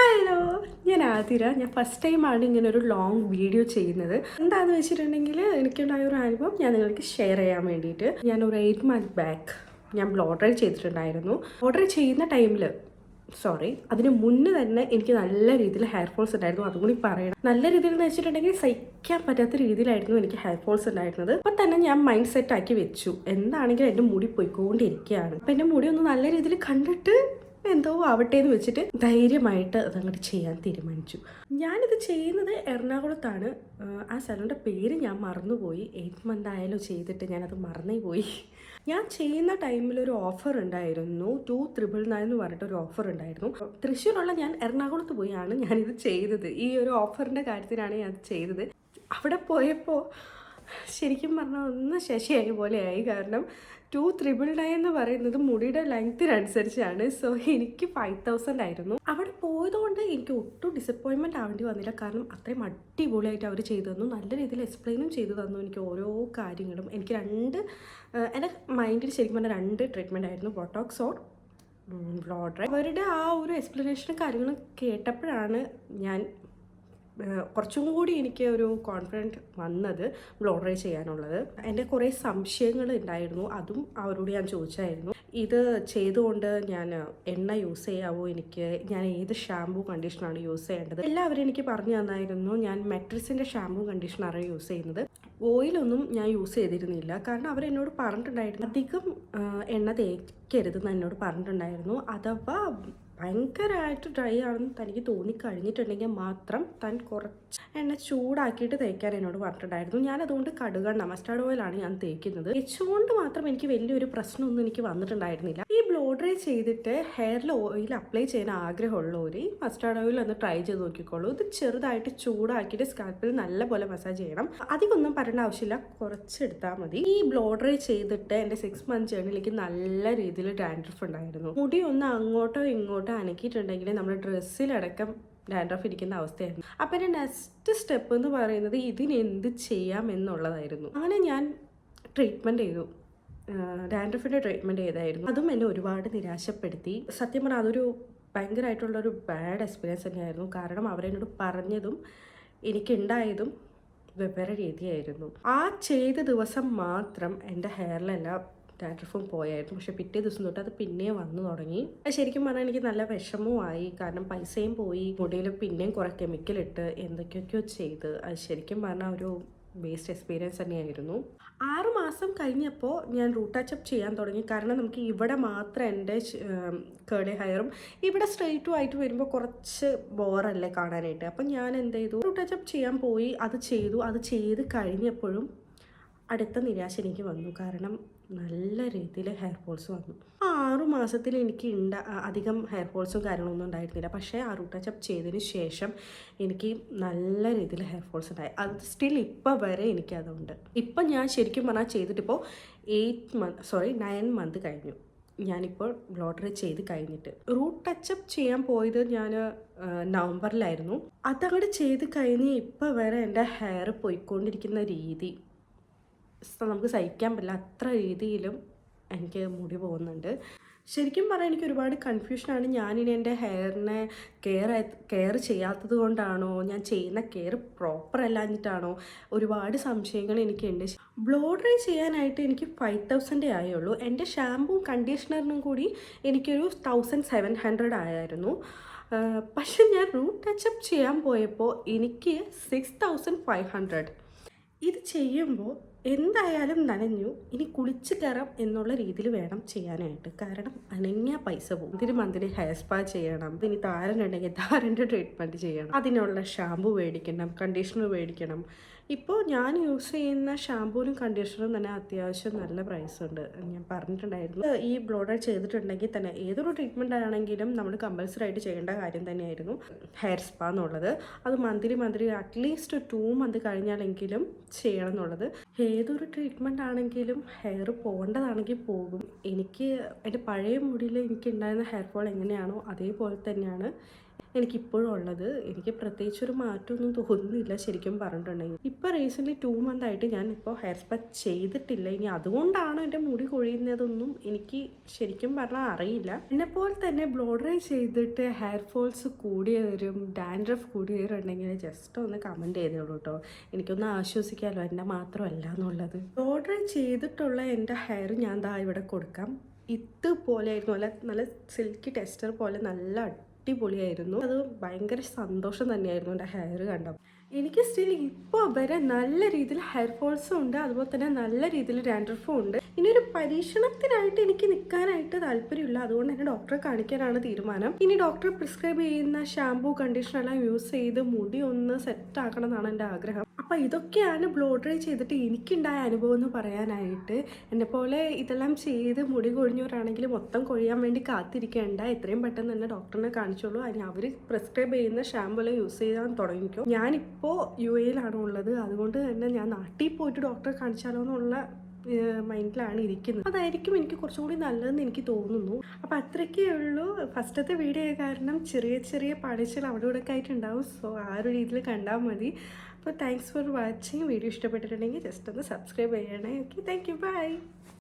Hello. ഞാൻ ആതിര. ഞാൻ first ടൈമാണ് ഇങ്ങനെ ഒരു ലോങ് വീഡിയോ ചെയ്യുന്നത്. എന്താണെന്ന് വെച്ചിട്ടുണ്ടെങ്കിൽ എനിക്കുണ്ടായ ഒരു അനുഭവം ഞാൻ നിങ്ങൾക്ക് ഷെയർ ചെയ്യാൻ വേണ്ടിയിട്ട്. ഞാൻ ഒരു എയ്റ്റ് മന്ത് ബാക്ക് ഞാൻ ഓർഡർ ചെയ്തിട്ടുണ്ടായിരുന്നു. ഓർഡർ ചെയ്യുന്ന ടൈമിൽ സോറി അതിന് മുന്നേ തന്നെ എനിക്ക് നല്ല രീതിയിൽ ഹെയർ ഫോൾസ് ഉണ്ടായിരുന്നു. അതും കൂടി പറയണം. നല്ല രീതിയിൽ എന്ന് വെച്ചിട്ടുണ്ടെങ്കിൽ സഹിക്കാൻ പറ്റാത്ത രീതിയിലായിരുന്നു എനിക്ക് ഹെയർ ഫോൾസ് ഉണ്ടായിരുന്നത്. അപ്പോൾ തന്നെ ഞാൻ മൈൻഡ് സെറ്റ് ആക്കി വെച്ചു. എന്താണെങ്കിലും എന്റെ മുടി പോയിക്കൊണ്ടിരിക്കുകയാണ്. അപ്പം എന്റെ മുടി ഒന്ന് നല്ല രീതിയിൽ കണ്ടിട്ട് എന്തോ ആവട്ടെ എന്ന് വെച്ചിട്ട് ധൈര്യമായിട്ട് അതങ്ങോട്ട് ചെയ്യാൻ തീരുമാനിച്ചു. ഞാനിത് ചെയ്യുന്നത് എറണാകുളത്താണ്. ആ സ്ഥലത്തിന്റെ പേര് ഞാൻ മറന്നുപോയി. എയ്റ്റ് മന്ത് ആയാലും ചെയ്തിട്ട് ഞാനത് മറന്നേ പോയി ഞാൻ ചെയ്യുന്ന ടൈമിൽ ഒരു ഓഫർ ഉണ്ടായിരുന്നു. ടു ത്രിബിൾ നയൻ എന്ന് പറഞ്ഞിട്ട് ഒരു ഓഫർ ഉണ്ടായിരുന്നു. തൃശ്ശൂരുള്ള ഞാൻ എറണാകുളത്ത് പോയാണ് ഞാനിത് ചെയ്തത്. ഈ ഒരു ഓഫറിന്റെ കാര്യത്തിനാണ് ഞാൻ ചെയ്തത്. അവിടെ പോയപ്പോൾ ശരിക്കും പറഞ്ഞാൽ ഒന്ന് ശശിയായി പോലെയായി. കാരണം ടു ത്രിബിൾ നയൻ എന്ന് പറയുന്നത് മുടിയുടെ ലെങ്ത്തിനനുസരിച്ചാണ് സോ എനിക്ക് ഫൈവ് തൗസൻഡ് ആയിരുന്നു. അവിടെ പോയതുകൊണ്ട് എനിക്ക് ഒട്ടും ഡിസപ്പോയിൻമെന്റ് ആവേണ്ടി വന്നില്ല. കാരണം അത്രയും അടിപൊളിയായിട്ട് അവർ ചെയ്തു തന്നു. നല്ല രീതിയിൽ എക്സ്പ്ലെയിനും ചെയ്തു തന്നു എനിക്ക് ഓരോ കാര്യങ്ങളും. എനിക്ക് രണ്ട് എന്റെ മൈൻഡിൽ ശരിക്കും പറഞ്ഞാൽ രണ്ട് ട്രീറ്റ്മെന്റ് ആയിരുന്നു. ബോട്ടോക്സ് ഓർ ബ്ലോഡർ അവരുടെ ആ ഒരു എക്സ്പ്ലനേഷനും കാര്യങ്ങളും കേട്ടപ്പോഴാണ് ഞാൻ കുറച്ചും കൂടി എനിക്ക് ഒരു കോൺഫിഡന്റ് വന്നത് ബ്ലോഡറേ ചെയ്യാനുള്ളത്. എന്റെ കുറേ സംശയങ്ങൾ ഉണ്ടായിരുന്നു. അതും അവരോട് ഞാൻ ചോദിച്ചായിരുന്നു. ഇത് ചെയ്തുകൊണ്ട് ഞാൻ എണ്ണ യൂസ് ചെയ്യാവോ? എനിക്ക് ഞാൻ ഏത് ഷാമ്പൂ കണ്ടീഷണറാണ് യൂസ് ചെയ്യേണ്ടത്? എല്ലാവരും എനിക്ക് പറഞ്ഞു തന്നായിരുന്നു. ഞാൻ മെട്രിസിന്റെ ഷാമ്പൂ കണ്ടീഷണറാണ് യൂസ് ചെയ്യുന്നത്. ഓയിലൊന്നും ഞാൻ യൂസ് ചെയ്തിരുന്നില്ല. കാരണം അവരെന്നോട് പറഞ്ഞിട്ടുണ്ടായിരുന്നു. അധികം എണ്ണ തേക്കരുതെന്ന് എന്നോട് പറഞ്ഞിട്ടുണ്ടായിരുന്നു. അഥവാ ഭയങ്കരമായിട്ട് ഡ്രൈ ആണെന്ന് തനിക്ക് തോന്നി തോന്നിക്കഴിഞ്ഞിട്ടുണ്ടെങ്കിൽ മാത്രം താൻ കുറച്ച് എണ്ണ ചൂടാക്കിയിട്ട് തേക്കാൻ എന്നോട് പറഞ്ഞിട്ടുണ്ടായിരുന്നു. ഞാൻ അതുകൊണ്ട് കടുകെണ്ണ മസ്റ്റാർഡ് ഓയിലാണ് ഞാൻ തേക്കുന്നത്. തേച്ചുകൊണ്ട് മാത്രം എനിക്ക് വലിയൊരു പ്രശ്നമൊന്നും എനിക്ക് വന്നിട്ടുണ്ടായിരുന്നില്ല. ബ്ലോ ഡ്രൈ ചെയ്തിട്ട് ഹെയറിൽ ഓയിൽ അപ്ലൈ ചെയ്യാൻ ആഗ്രഹമുള്ളവർ മസ്റ്റാർഡ് ഓയിൽ ഒന്ന് ട്രൈ ചെയ്ത് നോക്കിക്കോളൂ. ഇത് ചെറുതായിട്ട് ചൂടാക്കിയിട്ട് സ്കാൽപ്പിൽ നല്ലപോലെ മസാജ് ചെയ്യണം. അധികമൊന്നും പറയേണ്ട ആവശ്യമില്ല. കുറച്ചെടുത്താൽ മതി. ഈ ബ്ലോ ഡ്രൈ ചെയ്തിട്ട് എന്റെ സിക്സ് മന്ത് ജേണിലേക്ക് നല്ല രീതിയിൽ ഡാൻഡ്രഫ് ഉണ്ടായിരുന്നു. മുടി ഒന്ന് അങ്ങോട്ടോ ഇങ്ങോട്ടോ അനക്കിയിട്ടുണ്ടെങ്കിൽ നമ്മുടെ ഡ്രസ്സിലടക്കം ഡാൻഡ്രഫ് ഇരിക്കുന്ന അവസ്ഥയായിരുന്നു. അപ്പം എന്റെ നെക്സ്റ്റ് സ്റ്റെപ്പ് എന്ന് പറയുന്നത് ഇതിനെന്ത് ചെയ്യാം എന്നുള്ളതായിരുന്നു. അങ്ങനെ ഞാൻ ട്രീറ്റ്മെന്റ് ചെയ്തു. ഡാൻഡ്രഫിന്റെ ട്രീറ്റ്മെന്റ് ചെയ്തായിരുന്നു. അതും എന്നെ ഒരുപാട് നിരാശപ്പെടുത്തി. സത്യം പറഞ്ഞാൽ അതൊരു ഭയങ്കരമായിട്ടുള്ളൊരു ബാഡ് എക്സ്പീരിയൻസ് തന്നെയായിരുന്നു. കാരണം അവരെന്നോട് പറഞ്ഞതും എനിക്കുണ്ടായതും വെവ്വേറെ രീതിയായിരുന്നു. ആ ചെയ്ത ദിവസം മാത്രം എന്റെ ഹെയറിലെല്ലാം ഡാൻഡ്രഫും പോയായിരുന്നു. പക്ഷെ പിറ്റേ ദിവസം തൊട്ട് അത് പിന്നെയും വന്നു തുടങ്ങി. ശരിക്കും പറഞ്ഞാൽ എനിക്ക് നല്ല വിഷമമായി കാരണം പൈസയും പോയി. മുടിയിൽ പിന്നെയും കുറേ കെമിക്കലിട്ട് എന്തൊക്കെയൊക്കെയോ ചെയ്ത്. അത് ശരിക്കും പറഞ്ഞാൽ ഒരു വേസ്റ്റ് എക്സ്പീരിയൻസ് തന്നെയായിരുന്നു. ആറുമാസം കഴിഞ്ഞപ്പോൾ ഞാൻ റൂട്ട് ടച്ചപ്പ് ചെയ്യാൻ തുടങ്ങി. കാരണം നമുക്ക് ഇവിടെ മാത്രം എന്റെ കേളി ഹെയറും ഇവിടെ സ്ട്രെയിറ്റും ആയിട്ട് വരുമ്പോൾ കുറച്ച് ബോറല്ലേ കാണാനായിട്ട്. അപ്പം ഞാൻ എന്ത് ചെയ്തു? റൂട്ട് ടച്ചപ്പ് ചെയ്യാൻ പോയി. അത് ചെയ്തു. അത് ചെയ്ത് കഴിഞ്ഞപ്പോഴും അടുത്ത നിരാശ എനിക്ക് വന്നു. കാരണം നല്ല രീതിയിൽ ഹെയർ ഫോൾസ് വന്നു. ആ ആറു മാസത്തിൽ എനിക്ക് ഉണ്ട അധികം ഹെയർ ഫോൾസും കാര്യങ്ങളൊന്നും ഉണ്ടായിരുന്നില്ല. പക്ഷേ ആ റൂട്ട് ടച്ചപ്പ് ചെയ്തതിന് ശേഷം എനിക്ക് നല്ല രീതിയിൽ ഹെയർ ഫോൾസ് ഉണ്ടായി. അത് സ്റ്റിൽ ഇപ്പം വരെ എനിക്കതുണ്ട് ഇപ്പം ഞാൻ ശരിക്കും പറഞ്ഞാൽ ചെയ്തിട്ടിപ്പോൾ eight month sorry nine month കഴിഞ്ഞു. ഞാനിപ്പോൾ ലോട്ടറി ചെയ്ത് കഴിഞ്ഞിട്ട്. റൂട്ട് ടച്ചപ്പ് ചെയ്യാൻ പോയത് ഞാൻ നവംബറിലായിരുന്നു. അതങ്ങോട്ട് ചെയ്ത് കഴിഞ്ഞ് ഇപ്പം വരെ എന്റെ ഹെയർ പോയിക്കൊണ്ടിരിക്കുന്ന രീതി നമുക്ക് സഹിക്കാൻ പറ്റില്ല. അത്ര രീതിയിലും എനിക്ക് മുടി പോകുന്നുണ്ട്. ശരിക്കും പറഞ്ഞാൽ എനിക്ക് ഒരുപാട് കൺഫ്യൂഷനാണ് ഞാനിനി എന്റെ ഹെയറിനെ കെയർ കെയർ ചെയ്യാത്തത് കൊണ്ടാണോ? ഞാൻ ചെയ്യുന്ന കെയർ പ്രോപ്പർ അല്ലാഞ്ഞിട്ടാണോ? ഒരുപാട് സംശയങ്ങൾ എനിക്കുണ്ട്. ബ്ലോ ഡ്രൈ ചെയ്യാനായിട്ട് എനിക്ക് ഫൈവ് തൗസൻഡേ ആയുള്ളൂ. എന്റെ ഷാമ്പും കണ്ടീഷണറിനും കൂടി എനിക്കൊരു തൗസൻഡ് സെവൻ ഹൺഡ്രഡ് ആയായിരുന്നു. പക്ഷെ ഞാൻ റൂട്ട് ടച്ചപ്പ് ചെയ്യാൻ പോയപ്പോൾ എനിക്ക് സിക്സ് തൗസൻഡ് ഫൈവ് ഹൺഡ്രഡ് ഇത് ചെയ്യുമ്പോൾ എന്തായാലും നനഞ്ഞു. ഇനി കുളിച്ച് കയറാം എന്നുള്ള രീതിയിൽ വേണം ചെയ്യാനായിട്ട്. കാരണം അനങ്ങിയ പൈസ പോകും. ഇതിന് മന്തിന് ഹെയർ സ്പാ ചെയ്യണം. ഇനി താരനുണ്ടെങ്കിൽ താരന്റെ ട്രീറ്റ്മെന്റ് ചെയ്യണം. അതിനുള്ള ഷാമ്പു മേടിക്കണം കണ്ടീഷണർ മേടിക്കണം. ഇപ്പോൾ ഞാൻ യൂസ് ചെയ്യുന്ന ഷാമ്പൂനും കണ്ടീഷണറും തന്നെ അത്യാവശ്യം നല്ല പ്രൈസ് ഉണ്ട്. ഞാൻ പറഞ്ഞിട്ടുണ്ടായിരുന്നു. ഈ ബ്ലോഡർ ചെയ്തിട്ടുണ്ടെങ്കിൽ തന്നെ ഏതൊരു ട്രീറ്റ്മെന്റ് ആണെങ്കിലും നമ്മൾ കമ്പൽസറി ആയിട്ട് ചെയ്യേണ്ട കാര്യം തന്നെയായിരുന്നു ഹെയർ സ്പാ എന്നുള്ളത്. അത് monthly monthly at least two month കഴിഞ്ഞാലെങ്കിലും ചെയ്യണം എന്നുള്ളത്. ഏതൊരു ട്രീറ്റ്മെന്റ് ആണെങ്കിലും ഹെയർ പോകേണ്ടതാണെങ്കിൽ പോകും. എനിക്ക് എന്റെ പഴയ മുടിയിൽ എനിക്ക് ഉണ്ടായിരുന്ന ഹെയർ ഫോൾ എങ്ങനെയാണോ അതേപോലെ തന്നെയാണ്. എനിക്കിപ്പോഴും ഉള്ളത് എനിക്ക് പ്രത്യേകിച്ച് ഒരു മാറ്റമൊന്നും തോന്നുന്നില്ല ശരിക്കും പറഞ്ഞിട്ടുണ്ടെങ്കിൽ. ഇപ്പോൾ റീസെന്റ്ലി ടു മന്ത് ആയിട്ട് ഞാൻ ഇപ്പോൾ ഹെയർ സ്പാ ചെയ്തിട്ടില്ല. ഇനി അതുകൊണ്ടാണോ എന്റെ മുടി കൊഴിയുന്നതൊന്നും എനിക്ക് ശരിക്കും പറഞ്ഞാൽ അറിയില്ല. എന്നെപ്പോലെ തന്നെ ബ്ലോ ചെയ്തിട്ട് ഹെയർ ഫോൾസ് കൂടിയവരും ഡാൻഡ്രഫ് കൂടിയവരുണ്ടെങ്കിൽ ജസ്റ്റ് ഒന്ന് കമന്റ് ചെയ്തോളൂ കേട്ടോ എനിക്കൊന്ന് ആശ്വസിക്കാമല്ലോ എന്റെ മാത്രമല്ല എന്നുള്ളത്. ബ്ലോ ചെയ്തിട്ടുള്ള എന്റെ ഹെയർ ഞാൻ ദാ ഇവിടെ കൊടുക്കാം. ഇതുപോലെ ആയിരുന്നു നല്ല നല്ല സിൽക്കി ടെസ്റ്റർ പോലെ നല്ല അടിപൊളിയായിരുന്നു. അത് ഭയങ്കര സന്തോഷം തന്നെയായിരുന്നു എന്റെ ഹെയർ കണ്ടപ്പോൾ. എനിക്ക് സ്റ്റിൽ ഇപ്പോൾ വരെ നല്ല രീതിയിൽ ഹെയർ ഫോൾസും ഉണ്ട്. അതുപോലെ തന്നെ നല്ല രീതിയിൽ ഡാൻഡ്രഫും ഉണ്ട്. ഇനി ഒരു പരീക്ഷണത്തിനായിട്ട് എനിക്ക് നിൽക്കാനായിട്ട് താല്പര്യമില്ല. അതുകൊണ്ട് തന്നെ ഡോക്ടറെ കാണിക്കാനാണ് തീരുമാനം. ഇനി ഡോക്ടർ പ്രിസ്ക്രൈബ് ചെയ്യുന്ന ഷാംപൂ കണ്ടീഷണർ എല്ലാം യൂസ് ചെയ്ത് മുടി ഒന്ന് സെറ്റ് ആക്കണം എന്നാണ് എന്റെ ആഗ്രഹം. അപ്പോൾ ഇതൊക്കെയാണ് ബ്ലോ ഡ്രൈ ചെയ്തിട്ട് എനിക്കുണ്ടായ അനുഭവം എന്ന് പറയാനായിട്ട്. എന്നെ പോലെ ഇതെല്ലാം ചെയ്ത് മുടി കൊഴിഞ്ഞവരാണെങ്കിൽ മൊത്തം കൊഴിയാൻ വേണ്ടി കാത്തിരിക്കേണ്ട. എത്രയും പെട്ടെന്ന് തന്നെ ഡോക്ടറിനെ കാണിച്ചോളൂ. അതിന് അവർ പ്രിസ്ക്രൈബ് ചെയ്യുന്ന ഷാമ്പു എല്ലാം യൂസ് ചെയ്യാൻ തുടങ്ങിക്കോ. ഞാനിപ്പോൾ യു എയിലാണ് ഉള്ളത്. അതുകൊണ്ട് തന്നെ ഞാൻ നാട്ടിൽ പോയിട്ട് ഡോക്ടറെ കാണിച്ചാലോ എന്നുള്ള മൈൻഡിലാണ് ഇരിക്കുന്നത്. അതായിരിക്കും എനിക്ക് കുറച്ചുകൂടി നല്ലതെന്ന് എനിക്ക് തോന്നുന്നു. അപ്പം അത്രയ്ക്കേ ഉള്ളൂ. ഫസ്റ്റത്തെ വീഡിയോ കാരണം ചെറിയ ചെറിയ പാടിച്ചൽ അവിടെ ഇവിടെ ഒക്കെ ആയിട്ടുണ്ടാവും. സോ ആ ഒരു രീതിയിൽ കണ്ടാൽ മതി. അപ്പോൾ താങ്ക്സ് ഫോർ വാച്ചിങ് വീഡിയോ ഇഷ്ടപ്പെട്ടിട്ടുണ്ടെങ്കിൽ ജസ്റ്റ് ഒന്ന് സബ്സ്ക്രൈബ് ചെയ്യണേ. Okay thank you bye